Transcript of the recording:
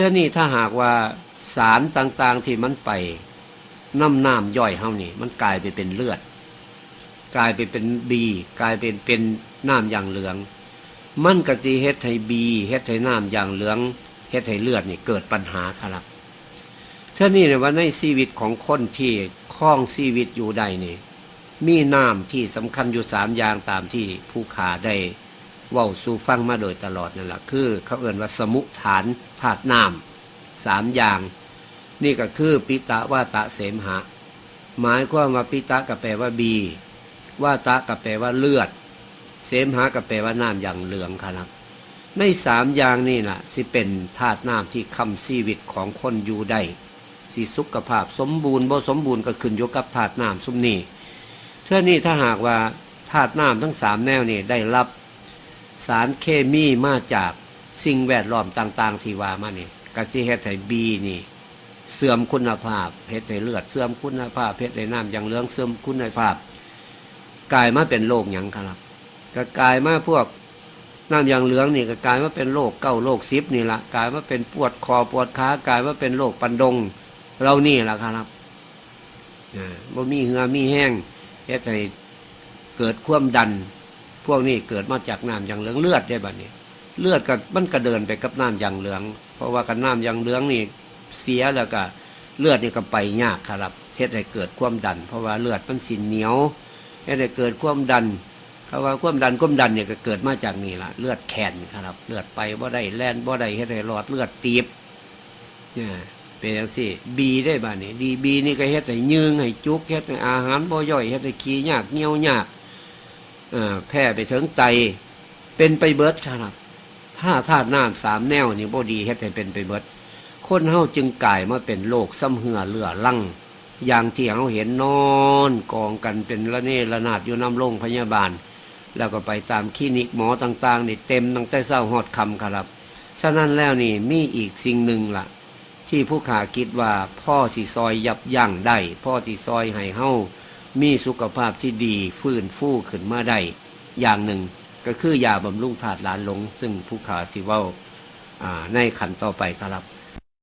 เท่านี้ถ้าหากว่าสารต่างๆที่มันไปน้ำน้ำย่อยเฮานี่ มันกลายไปเป็นเลือด กลายไปเป็นบีกลายเป็นเป็นน้ำอย่างเหลือง มันก็สิเฮ็ดให้บีเฮ็ดให้น้ำอย่างเหลืองเฮ็ดให้เลือดนี่เกิดปัญหาครับเท่านี้เนี่ยว่าในชีวิตของคนที่คล้องชีวิตอยู่ใดนี่ มีน้ำที่สำคัญอยู่สามอย่างตามที่ผู้ขาได้ ว้าสู่ฟังมาโดยตลอดนั่นแหละคือ เขาเอ่นว่าสมุฐานธาตุน้ำสามอย่าง นี่ก็คือปิตะว่าตะเสมหะ หมายความว่าปิตะก็แปลว่าบี ว่าตะก็แปลว่าเลือด เสมหะก็แปลว่าน้ำอย่างเหลืองครับในสามอย่างนี่นะสิเป็นธาตุน้ำที่คำชีวิตของคนอยู่ได้สิสุขภาพสมบูรณ์บ่สมบูรณ์ก็ขึ้นอยู่กับธาตุน้ำซุมนี้เท่านี้ถ้าหากว่าธาตุน้ำทั้งสามแนวนี่ได้รับ สารเคมีมาจากสิ่งแวดล้อมต่าง ๆ ที่ว่ามานี่กสิเฮ็ดให้บีนี่ เสื่อมคุณภาพเฮ็ดให้เลือดเสื่อมคุณภาพเฮ็ดให้น้ำอย่างเหลืองเสื่อมคุณภาพกลายมาเป็นโรคหยังครับก็กลายมาพวกน้ำอย่างเหลืองนี่ก็กลายมาเป็นโรคเก้าโรคซิปนี่ละกลายมาเป็นปวดคอปวดขากลายมาเป็นโรคปันดง เรานี่แหละครับอ่าบ่มีเหงือมีแห้งเฮ็ดให้เกิดความดัน พวกนี้เกิดมาจากน้ำอย่างเหลืองเลือดได้บัดนี้ เลือดก็มันก็เดินไปกับน้ำอย่างเหลือง เพราะว่ากันน้ำอย่างเหลืองนี่เสียแล้วก็เลือดนี่ก็ไปยากครับเฮ็ดให้เกิดความดัน เพราะว่าเลือดมันสิเหนียวเฮ็ดให้เกิดความดันคำว่าความดันความดันเนี่ยก็เกิดมาจากนี่ล่ะเลือดแข็งครับ เลือดไปบ่ได้แล่นบ่ได้เฮ็ดให้หลอดเลือดตีบเนี่ยเป็นจังซี่บีได้บ้านี่ดีบีนี่ก็เฮ็ดให้ยืงให้จุกเฮ็ดให้อาหารบ่ย่อยเฮ็ดให้ขี้ยากเหี่ยวยาก แพร่ไปถึงไต เป็นไปเบิดครับ ถ้าธาตุน้ำสามแนวนี่บ่ดีเฮ็ดให้เป็นไปเบิด คนเฮาจึงกลายมาเป็นโรคซ้ำเหือเลือลั่งอย่างที่เฮาเห็นนอนกองกันเป็นระเนระนาดอยู่น้ำโรงพยาบาล แล้วก็ไปตามคลินิกหมอต่างๆนี่เต็มตั้งแต่เช้าหอดคำครับ ฉะนั้นแล้วนี่มีอีกสิ่งหนึ่งล่ะ ที่ผู้ขาคิดว่าพ่อสิซอยยับยั้งได้พ่อสิซอยให้เฮา มีสุขภาพที่ดีฟื้นฟูขึ้นมาได้อย่างหนึ่ง ก็คือยาบำรุงธาตุหลานหลง ซึ่งผู้ขาที่ว่าในขันต่อไปครับ